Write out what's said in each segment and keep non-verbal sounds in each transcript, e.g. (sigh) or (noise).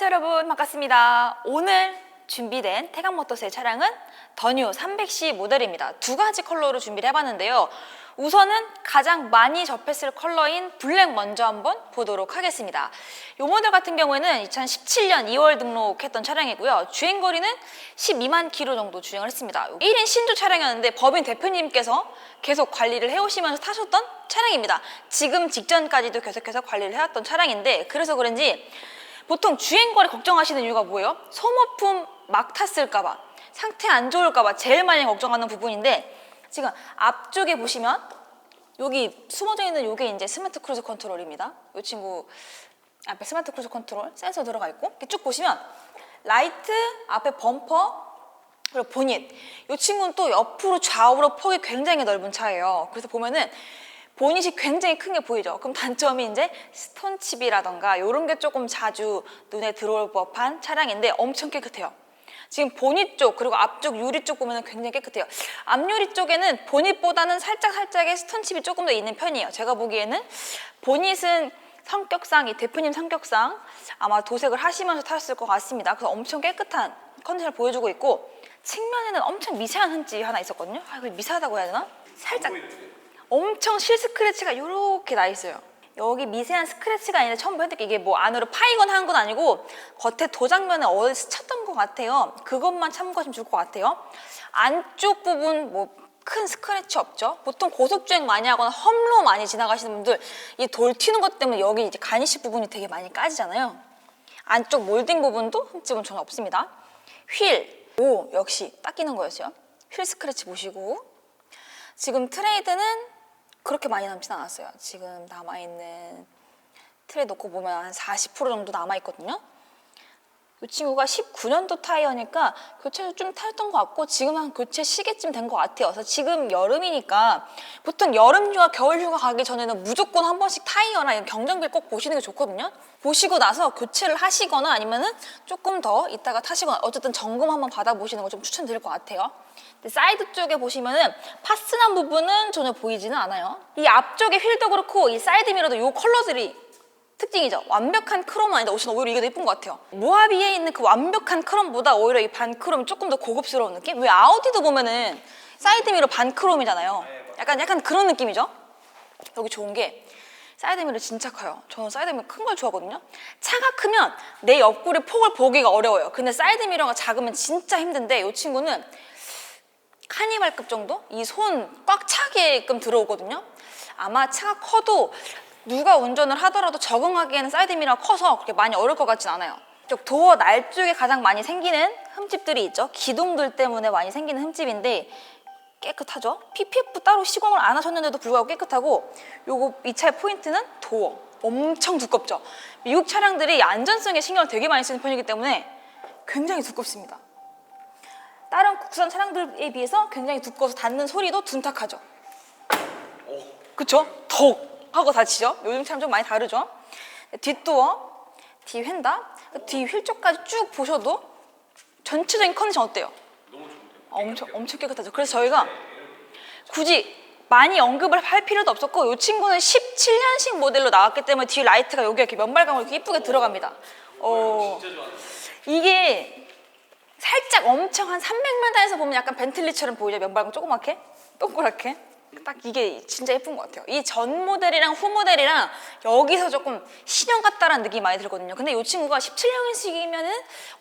안녕하세요 여러분 반갑습니다. 오늘 준비된 태강모터스의 차량은 더뉴 300C 모델입니다. 두 가지 컬러로 준비를 해봤는데요. 우선은 가장 많이 접했을 컬러인 블랙 먼저 한번 보도록 하겠습니다. 이 모델 같은 경우에는 2017년 2월 등록했던 차량이고요. 주행거리는 12만 킬로 정도 주행을 했습니다. 1인 신조 차량이었는데 법인 대표님께서 계속 관리를 해오시면서 타셨던 차량입니다. 지금 직전까지도 계속해서 관리를 해왔던 차량인데 그래서 그런지 보통 주행거리 걱정하시는 이유가 뭐예요? 소모품 막 탔을까봐 상태 안 좋을까봐 제일 많이 걱정하는 부분인데 지금 앞쪽에 보시면 여기 숨어져 있는 이게 이제 스마트 크루즈 컨트롤입니다. 이 친구 앞에 스마트 크루즈 컨트롤 센서 들어가 있고 쭉 보시면 라이트 앞에 범퍼 그리고 보닛. 이 친구는 또 옆으로 좌우로 폭이 굉장히 넓은 차예요. 그래서 보면은 보닛이 굉장히 큰 게 보이죠. 그럼 단점이 이제 스톤칩이라던가 이런 게 조금 자주 눈에 들어올 법한 차량인데 엄청 깨끗해요. 지금 보닛 쪽 그리고 앞쪽 유리 쪽 보면 굉장히 깨끗해요. 앞유리 쪽에는 보닛보다는 살짝 살짝의 스톤칩이 조금 더 있는 편이에요. 제가 보기에는 보닛은 성격상 이 대표님 성격상 아마 도색을 하시면서 타셨을 것 같습니다. 그래서 엄청 깨끗한 컨디션을 보여주고 있고 측면에는 엄청 미세한 흠집이 하나 있었거든요. 아, 이거 미세하다고 해야 되나? 살짝 엄청 실 스크래치가 이렇게 나 있어요. 여기 미세한 스크래치가 있는데 처음 보니까 이게 뭐 안으로 파이거나 한 건 아니고 겉에 도장면에 어디 스쳤던 것 같아요. 그것만 참고하시면 좋을 것 같아요. 안쪽 부분 뭐 큰 스크래치 없죠. 보통 고속주행 많이 하거나 험로 많이 지나가시는 분들 이 돌 튀는 것 때문에 여기 이제 가니쉬 부분이 되게 많이 까지잖아요. 안쪽 몰딩 부분도 흠집은 전혀 없습니다. 휠, 오 역시 딱 끼는 거였어요. 휠 스크래치 보시고 지금 트레이드는 그렇게 많이 남진 않았어요. 지금 남아있는 트레이 놓고 보면 한 40% 정도 남아있거든요. 이 친구가 19년도 타이어니까 교체도 좀 타였던 것 같고 지금 한 교체 시기쯤 된 것 같아요. 그래서 지금 여름이니까 보통 여름 휴가, 겨울 휴가 가기 전에는 무조건 한 번씩 타이어나 경정비를 꼭 보시는 게 좋거든요. 보시고 나서 교체를 하시거나 아니면은 조금 더 이따가 타시거나 어쨌든 점검 한번 받아보시는 걸 좀 추천드릴 것 같아요. 사이드 쪽에 보시면은 파스난 부분은 전혀 보이지는 않아요. 이 앞쪽에 휠도 그렇고 이 사이드 미러도 이 컬러들이 특징이죠. 완벽한 크롬은 아닌데 오히려 오히려 이게 더 예쁜 것 같아요. 모하비에 있는 그 완벽한 크롬보다 오히려 이 반크롬이 조금 더 고급스러운 느낌? 왜 아우디도 보면은 사이드 미러 반크롬이잖아요. 약간 약간 그런 느낌이죠. 여기 좋은 게 사이드 미러 진짜 커요. 저는 사이드 미러 큰 걸 좋아하거든요. 차가 크면 내 옆구리 폭을 보기가 어려워요. 근데 사이드 미러가 작으면 진짜 힘든데 이 친구는 카니발급 정도? 이 손 꽉 차게끔 들어오거든요. 아마 차가 커도 누가 운전을 하더라도 적응하기에는 사이드미러가 커서 그렇게 많이 어려울 것 같진 않아요. 쪽 도어 날 쪽에 가장 많이 생기는 흠집들이 있죠. 기둥들 때문에 많이 생기는 흠집인데 깨끗하죠. PPF 따로 시공을 안 하셨는데도 불구하고 깨끗하고 요거 이 차의 포인트는 도어. 엄청 두껍죠. 미국 차량들이 안전성에 신경을 되게 많이 쓰는 편이기 때문에 굉장히 두껍습니다. 다른 국산 차량들에 비해서 굉장히 두꺼워서 닿는 소리도 둔탁하죠. 그쵸? 덕 하고 닫히죠? 요즘 차량 좀 많이 다르죠? 뒷도어, 뒤 휀다, 뒤휠 쪽까지 쭉 보셔도 전체적인 컨디션 어때요? 엄청 엄청 깨끗하죠. 그래서 저희가 굳이 많이 언급을 할 필요도 없었고 이 친구는 17년식 모델로 나왔기 때문에 뒤 라이트가 여기 이렇게 면발감으로 이렇게 이쁘게 들어갑니다. 어, 이게 살짝 엄청 한 300m에서 보면 약간 벤틀리처럼 보이죠? 면발감 조그맣게? 동그랗게? 딱 이게 진짜 예쁜 것 같아요. 이 전 모델이랑 후 모델이랑 여기서 조금 신형 같다라는 느낌이 많이 들거든요. 근데 이 친구가 17년식이면은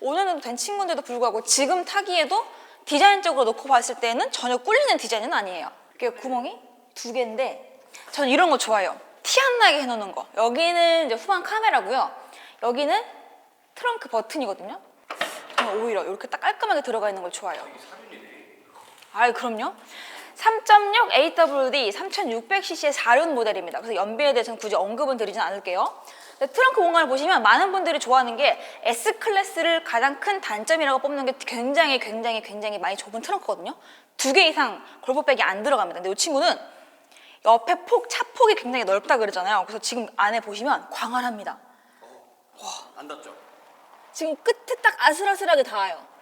5년 정도 된 친구인데도 불구하고 지금 타기에도 디자인적으로 놓고 봤을 때는 전혀 꿀리는 디자인은 아니에요. 이게 구멍이 두 개인데 저는 이런 거 좋아해요. 티 안 나게 해놓는 거. 여기는 이제 후방 카메라고요. 여기는 트렁크 버튼이거든요. 저는 오히려 이렇게 딱 깔끔하게 들어가 있는 걸 좋아해요. 아이 그럼요. 3.6 AWD 3600cc의 4륜 모델입니다. 그래서 연비에 대해서는 굳이 언급은 드리진 않을게요. 근데 트렁크 공간을 보시면 많은 분들이 좋아하는 게 S 클래스를 가장 큰 단점이라고 뽑는 게 굉장히 굉장히 굉장히 많이 좁은 트렁크거든요. 두 개 이상 골프백이 안 들어갑니다. 근데 이 친구는 옆에 폭, 차폭이 굉장히 넓다 그랬잖아요. 그래서 지금 안에 보시면 광활합니다. 안 닿죠? 지금 끝에 딱 아슬아슬하게 닿아요.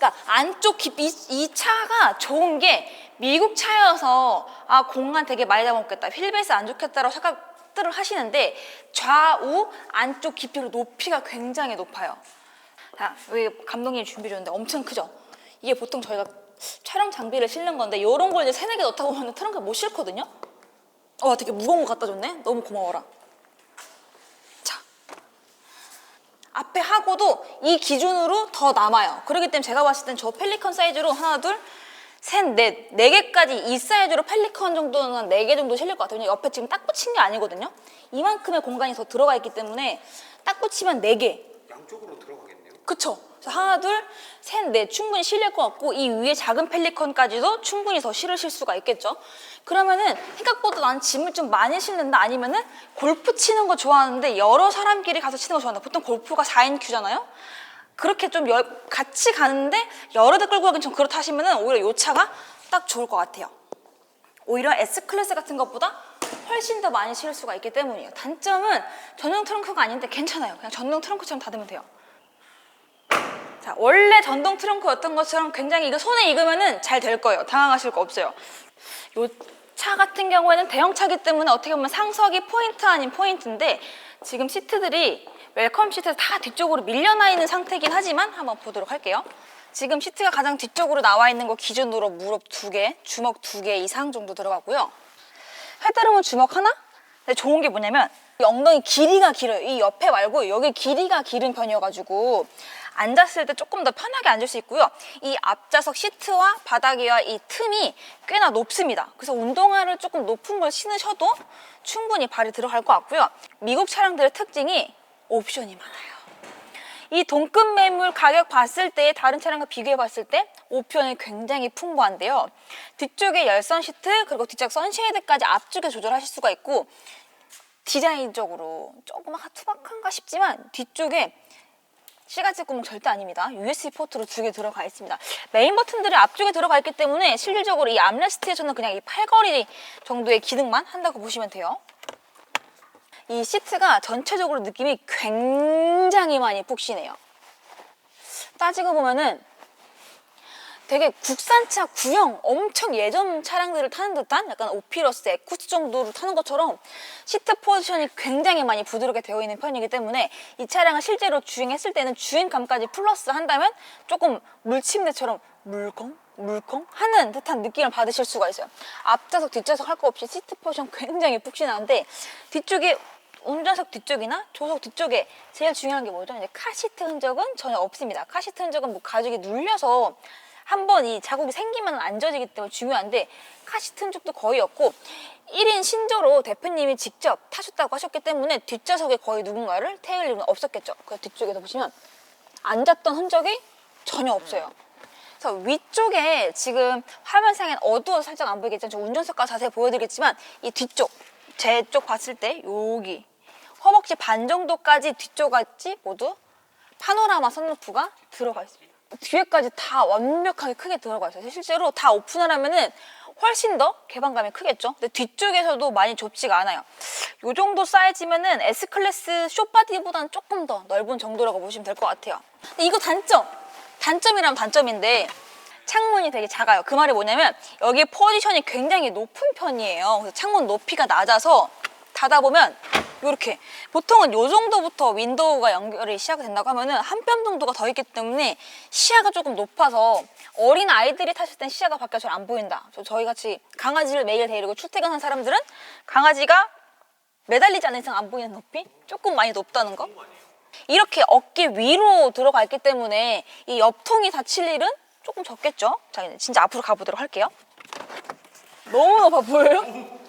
그러니까 안쪽 깊, 이, 이 차가 좋은 게 미국 차여서 아 공간 되게 많이 잡아먹겠다 휠베이스 안 좋겠다라고 생각들 테스트를 하시는데 좌우 안쪽 깊이로 높이가 굉장히 높아요. 자, 여기 감독님 준비 줬는데 엄청 크죠? 이게 보통 저희가 촬영 장비를 실는 건데 이런 걸 이제 세네 개 넣다 보면 트렁크에 못 싣거든요? 어, 되게 무거운 거 갖다 줬네? 너무 고마워라. 자. 앞에 하고도 이 기준으로 더 남아요. 그렇기 때문에 제가 봤을 땐 저 펠리컨 사이즈로 하나, 둘, 셋, 넷, 네 개까지 이 사이즈로 펠리컨 정도는 한 네 개 정도 실릴 것 같아요. 옆에 지금 딱 붙인 게 아니거든요. 이만큼의 공간이 더 들어가 있기 때문에 딱 붙이면 네 개. 양쪽으로 들어가겠네요. 그쵸? 그래서 하나, 둘, 셋, 넷 충분히 실릴 것 같고 이 위에 작은 펠리컨까지도 충분히 더 실으실 수가 있겠죠? 그러면은 생각보다 난 짐을 좀 많이 실는다 아니면은 골프 치는 거 좋아하는데 여러 사람끼리 가서 치는 거 좋아한다. 보통 골프가 4인 큐잖아요? 그렇게 좀 여- 같이 가는데 여러 대 끌고 가긴 좀 그렇다 하시면은 오히려 요 차가 딱 좋을 것 같아요. 오히려 S클래스 같은 것보다 훨씬 더 많이 실을 수가 있기 때문이에요. 단점은 전용 트렁크가 아닌데 괜찮아요. 그냥 전용 트렁크처럼 닫으면 돼요. 자, 원래 전동 트렁크였던 것처럼 굉장히 이거 손에 익으면은 잘 될 거예요. 당황하실 거 없어요. 요 차 같은 경우에는 대형차기 때문에 어떻게 보면 상석이 포인트 아닌 포인트인데 지금 시트들이 웰컴 시트 다 뒤쪽으로 밀려나 있는 상태이긴 하지만 한번 보도록 할게요. 지금 시트가 가장 뒤쪽으로 나와 있는 거 기준으로 무릎 두 개, 주먹 두 개 이상 정도 들어가고요. 헤드룸은 주먹 하나? 근데 좋은 게 뭐냐면 이 엉덩이 길이가 길어요. 이 옆에 말고 여기 길이가 길은 편이어가지고 앉았을 때 조금 더 편하게 앉을 수 있고요. 이 앞좌석 시트와 바닥이와 이 틈이 꽤나 높습니다. 그래서 운동화를 조금 높은 걸 신으셔도 충분히 발이 들어갈 것 같고요. 미국 차량들의 특징이 옵션이 많아요. 이 동급 매물 가격 봤을 때 다른 차량과 비교해 봤을 때 옵션이 굉장히 풍부한데요. 뒤쪽에 열선 시트 그리고 뒷좌석 선쉐이드까지 앞쪽에 조절하실 수가 있고 디자인적으로 조금 아, 투박한가 싶지만 뒤쪽에 시가지 구멍 절대 아닙니다. USB 포트로 두 개 들어가 있습니다. 메인 버튼들이 앞쪽에 들어가 있기 때문에 실질적으로 이 암레스트에서는 그냥 이 팔걸이 정도의 기능만 한다고 보시면 돼요. 이 시트가 전체적으로 느낌이 굉장히 많이 푹신해요. 따지고 보면은 되게 국산차 구형 엄청 예전 차량들을 타는 듯한 약간 오피러스 에쿠스 정도로 타는 것처럼 시트 포지션이 굉장히 많이 부드럽게 되어 있는 편이기 때문에 이 차량을 실제로 주행했을 때는 주행감까지 플러스 한다면 조금 물침대처럼 물컹 물컹 하는 듯한 느낌을 받으실 수가 있어요. 앞좌석 뒷좌석 할 거 없이 시트 포지션 (laughs) 굉장히 푹신한데 뒤쪽에 운전석 뒤쪽이나 조석 뒤쪽에 제일 중요한 게 뭐죠? 이제 카시트 흔적은 전혀 없습니다. 카시트 흔적은 뭐 가죽이 눌려서 한 번 이 자국이 생기면 안 젖이기 때문에 중요한데 카시트 흔적도 거의 없고 1인 신조로 대표님이 직접 타셨다고 하셨기 때문에 뒷좌석에 거의 누군가를 태울 일은 없었겠죠. 그 뒤쪽에서 보시면 앉았던 흔적이 전혀 없어요. 그래서 위쪽에 지금 화면상엔 어두워서 살짝 안 보이겠지만 저 운전석과 자세히 보여드리겠지만 이 뒤쪽 제 쪽 봤을 때 여기 허벅지 반 정도까지 뒤쪽 같이 모두 파노라마 선루프가 들어가 있습니다. 뒤에까지 다 완벽하게 크게 들어가 있어요. 실제로 다 오픈을 하면은 훨씬 더 개방감이 크겠죠. 근데 뒤쪽에서도 많이 좁지가 않아요. 이 정도 사이즈면은 S 클래스 쇼바디보다는 조금 더 넓은 정도라고 보시면 될 것 같아요. 근데 이거 단점, 단점이라면 단점인데 창문이 되게 작아요. 그 말이 뭐냐면 여기 포지션이 굉장히 높은 편이에요. 그래서 창문 높이가 낮아서 닫아보면 이렇게 보통은 이 정도부터 윈도우가 연결이 시작이 된다고 하면은 한 뼘 정도가 더 있기 때문에 시야가 조금 높아서 어린 아이들이 탔을 땐 시야가 밖에 잘 안 보인다. 저 저희 같이 강아지를 매일 데리고 출퇴근한 사람들은 강아지가 매달리지 않는 이상 안 보이는 높이 조금 많이 높다는 거. 이렇게 어깨 위로 들어가 있기 때문에 이 옆통이 다칠 일은 조금 적겠죠. 자, 이제 진짜 앞으로 가보도록 할게요. 너무 높아 보여요?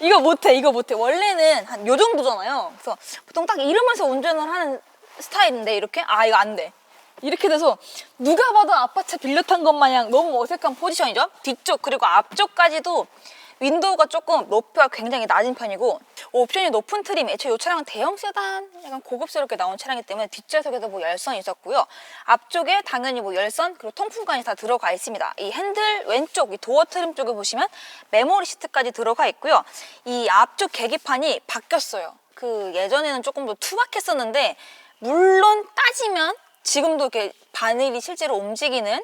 이거 못해, 이거 못해. 원래는 한 요 정도잖아요. 그래서 보통 딱 이러면서 운전을 하는 스타일인데 이렇게 아 이거 안 돼. 이렇게 돼서 누가 봐도 아파트 빌려 탄 것 마냥 너무 어색한 포지션이죠. 뒤쪽 그리고 앞쪽까지도 윈도우가 조금 높이가 굉장히 낮은 편이고 옵션이 높은 트림 애초에 이 차량은 대형 세단 약간 고급스럽게 나온 차량이기 때문에 뒷좌석에도 뭐 열선이 있었고요. 앞쪽에 당연히 뭐 열선 그리고 통풍관이 다 들어가 있습니다. 이 핸들 왼쪽 이 도어 트림 쪽에 보시면 메모리 시트까지 들어가 있고요. 이 앞쪽 계기판이 바뀌었어요. 그 예전에는 조금 더 투박했었는데 물론 따지면 지금도 이렇게 바늘이 실제로 움직이는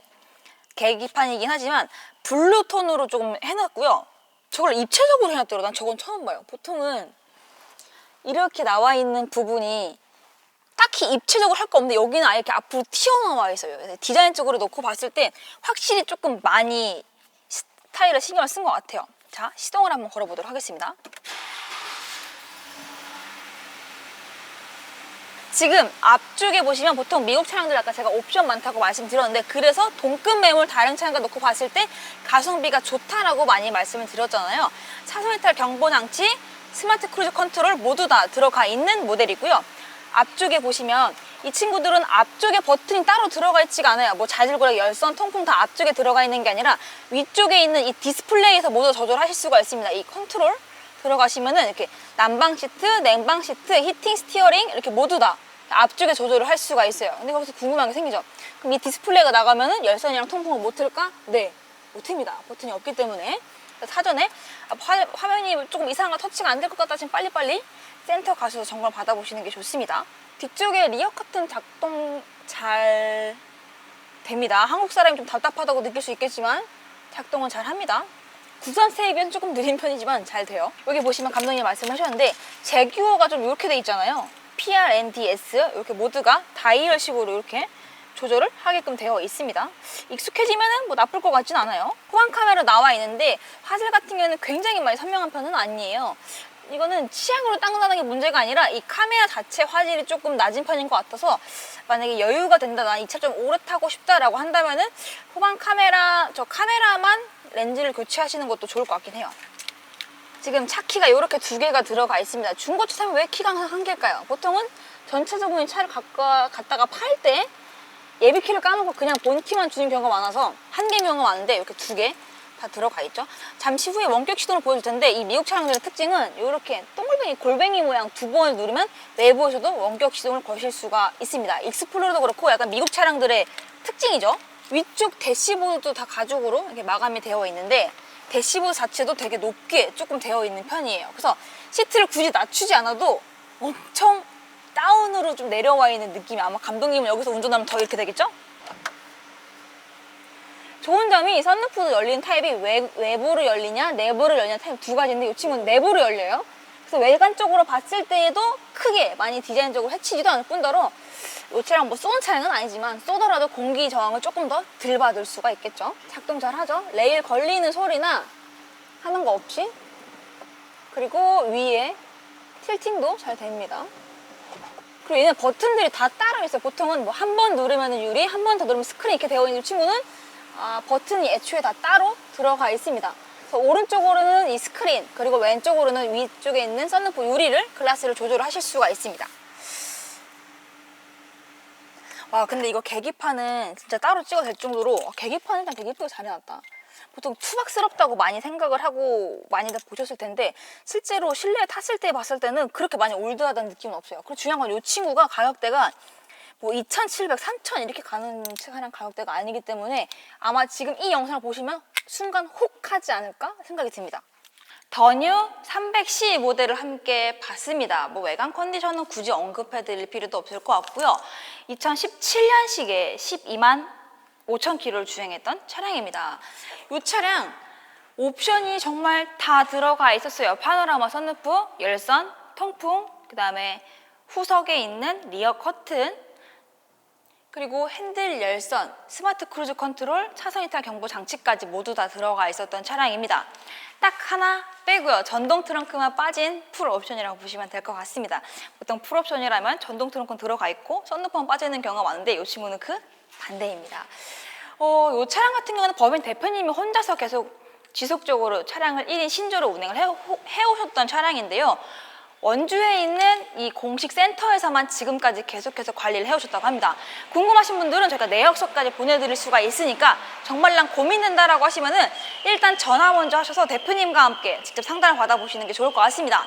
계기판이긴 하지만 블루톤으로 조금 해놨고요. 저걸 입체적으로 해놨더라고. 난 저건 처음 봐요. 보통은 이렇게 나와 있는 부분이 딱히 입체적으로 할 거 없는데 여기는 아예 이렇게 앞으로 튀어나와 있어요. 디자인적으로 놓고 봤을 때 확실히 조금 많이 스타일을 신경을 쓴 것 같아요. 자, 시동을 한번 걸어보도록 하겠습니다. 지금 앞쪽에 보시면 보통 미국 차량들 아까 제가 옵션 많다고 말씀드렸는데 그래서 동급 매물 다른 차량과 놓고 봤을 때 가성비가 좋다라고 많이 말씀을 드렸잖아요. 차선 이탈 경보 장치, 스마트 크루즈 컨트롤 모두 다 들어가 있는 모델이고요. 앞쪽에 보시면 이 친구들은 앞쪽에 버튼이 따로 들어가 있지가 않아요. 뭐 자질구레, 열선, 통풍 다 앞쪽에 들어가 있는 게 아니라 위쪽에 있는 이 디스플레이에서 모두 조절하실 수가 있습니다. 이 컨트롤 들어가시면은 이렇게 난방 시트, 냉방 시트, 히팅 스티어링 이렇게 모두 다 앞쪽에 조절을 할 수가 있어요. 근데 거기서 궁금한 게 생기죠. 그럼 이 디스플레이가 나가면은 열선이랑 통풍을 못 틀까? 네, 못 틉니다. 버튼이 없기 때문에 사전에 아, 화, 화면이 조금 이상한 터치가 안 될 것 같다 하시면 빨리빨리 센터 가셔서 점검 받아보시는 게 좋습니다. 뒤쪽에 리어 커튼 작동 잘 됩니다. 한국 사람이 좀 답답하다고 느낄 수 있겠지만 작동은 잘 합니다. 국산세에 비해서 조금 느린 편이지만 잘 돼요. 여기 보시면 감독님 말씀하셨는데 제규어가 좀 이렇게 돼 있잖아요. PRNDS 이렇게 모두가 다이얼식으로 이렇게 조절을 하게끔 되어 있습니다. 익숙해지면은 뭐 나쁠 것 같진 않아요. 호환 카메라 나와 있는데 화질 같은 경우는 굉장히 많이 선명한 편은 아니에요. 이거는 취향으로 땅나는 게 문제가 아니라 이 카메라 자체 화질이 조금 낮은 편인 것 같아서 만약에 여유가 된다, 나이차 좀 오래 타고 싶다라고 한다면은 후방 카메라, 저 카메라만 렌즈를 교체하시는 것도 좋을 것 같긴 해요. 지금 차 키가 이렇게 두 개가 들어가 있습니다. 중고차 사면 왜 키가 항상 한 개일까요? 보통은 전체적으로 이 차를 갖가, 갖다가 팔 때 예비 키를 까놓고 그냥 본 키만 주는 경우가 많아서 한 개인 경우가 많은데 이렇게 두 개 다 들어가 있죠. 잠시 후에 원격 시동을 보여줄 텐데 이 미국 차량들의 특징은 이렇게 동글뱅이 골뱅이 모양 두 번을 누르면 외부에서도 원격 시동을 거실 수가 있습니다. 익스플로러도 그렇고 약간 미국 차량들의 특징이죠. 위쪽 대시보드도 다 가죽으로 이렇게 마감이 되어 있는데 대시보드 자체도 되게 높게 조금 되어 있는 편이에요. 그래서 시트를 굳이 낮추지 않아도 엄청 다운으로 좀 내려와 있는 느낌이 아마 감독님은 여기서 운전하면 더 이렇게 되겠죠? 좋은 점이 썬루프도 열리는 타입이 외, 외부로 열리냐 내부로 열리냐 타입 두 가지인데 이 친구는 내부로 열려요. 그래서 외관 쪽으로 봤을 때에도 크게 많이 디자인적으로 해치지도 않을 뿐더러 이 차량 뭐 쏘는 차량은 아니지만 쏘더라도 공기 저항을 조금 더 덜 받을 수가 있겠죠. 작동 잘 하죠. 레일 걸리는 소리나 하는 거 없이 그리고 위에 틸팅도 잘 됩니다. 그리고 얘는 버튼들이 다 따로 있어요. 보통은 뭐 한 번 누르면 유리, 한 번 더 누르면 스크린 이렇게 되어 있는 이 친구는 아, 버튼이 애초에 다 따로 들어가 있습니다. 그래서 오른쪽으로는 이 스크린, 그리고 왼쪽으로는 위쪽에 있는 썬루프 유리를 글라스를 조절을 하실 수가 있습니다. 와 근데 이거 계기판은 진짜 따로 찍어도 될 정도로 와, 계기판은 되게 예쁘게 잘 해놨다. 보통 투박스럽다고 많이 생각을 하고 많이들 보셨을 텐데 실제로 실내에 탔을 때 봤을 때는 그렇게 많이 올드하다는 느낌은 없어요. 그리고 중요한 건 이 친구가 가격대가 뭐 2,700, 3,000 이렇게 가는 차량 가격대가 아니기 때문에 아마 지금 이 영상을 보시면 순간 혹 하지 않을까 생각이 듭니다. 더뉴 300C 모델을 함께 봤습니다. 뭐 외관 컨디션은 굳이 언급해 드릴 필요도 없을 것 같고요. 2017년식에 12만 5천 킬로를 주행했던 차량입니다. 이 차량 옵션이 정말 다 들어가 있었어요. 파노라마 선루프, 열선, 통풍, 그 다음에 후석에 있는 리어 커튼, 그리고 핸들 열선, 스마트 크루즈 컨트롤, 차선 이탈 경보 장치까지 모두 다 들어가 있었던 차량입니다. 딱 하나 빼고요. 전동 트렁크만 빠진 풀 옵션이라고 보시면 될 것 같습니다. 보통 풀 옵션이라면 전동 트렁크는 들어가 있고 썬루프만 빠지는 경우가 많은데 이 친구는 그 반대입니다. 어, 이 차량 같은 경우는 법인 대표님이 혼자서 계속 지속적으로 차량을 1인 신조로 운행을 해, 해오셨던 차량인데요. 원주에 있는 이 공식 센터에서만 지금까지 계속해서 관리를 해오셨다고 합니다. 궁금하신 분들은 저희가 내역서까지 보내드릴 수가 있으니까 정말 난 고민된다라고 하시면은 일단 전화 먼저 하셔서 대표님과 함께 직접 상담을 받아보시는 게 좋을 것 같습니다.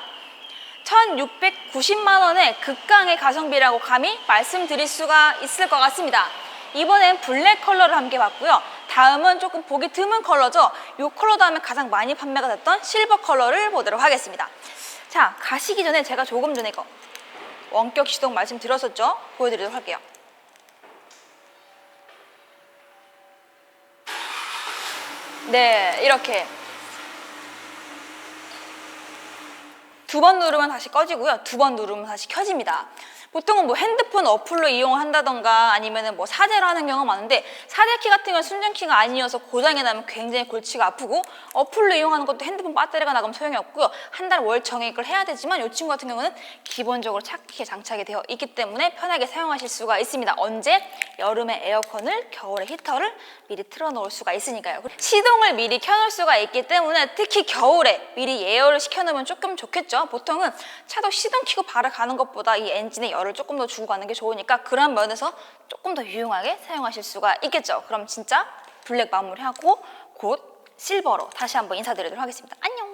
1,690만 원의 극강의 가성비라고 감히 말씀드릴 수가 있을 것 같습니다. 이번엔 블랙 컬러를 함께 봤고요. 다음은 조금 보기 드문 컬러죠. 이 컬러 다음에 가장 많이 판매가 됐던 실버 컬러를 보도록 하겠습니다. 자, 가시기 전에 제가 조금 전에 이거 원격 시동 말씀드렸었죠? 보여드리도록 할게요. 네, 이렇게 두 번 누르면 다시 꺼지고요. 두 번 누르면 다시 켜집니다. 보통은 뭐 핸드폰 어플로 이용을 한다던가 아니면은 뭐 사제로 하는 경우가 많은데 사제키 같은 경우는 순전키가 아니어서 고장이 나면 굉장히 골치가 아프고 어플로 이용하는 것도 핸드폰 배터리가 나가면 소용이 없고요. 한 달 월 정액을 해야 되지만 이 친구 같은 경우는 기본적으로 차키에 장착이 되어 있기 때문에 편하게 사용하실 수가 있습니다. 언제? 여름에 에어컨을 겨울에 히터를 미리 틀어놓을 수가 있으니까요. 시동을 미리 켜놓을 수가 있기 때문에 특히 겨울에 미리 예열을 시켜놓으면 조금 좋겠죠. 보통은 차도 시동 켜고 바로 가는 것보다 이 엔진에 열을 조금 더 주고 가는 게 좋으니까 그런 면에서 조금 더 유용하게 사용하실 수가 있겠죠. 그럼 진짜 블랙 마무리하고 곧 실버로 다시 한번 인사드리도록 하겠습니다. 안녕!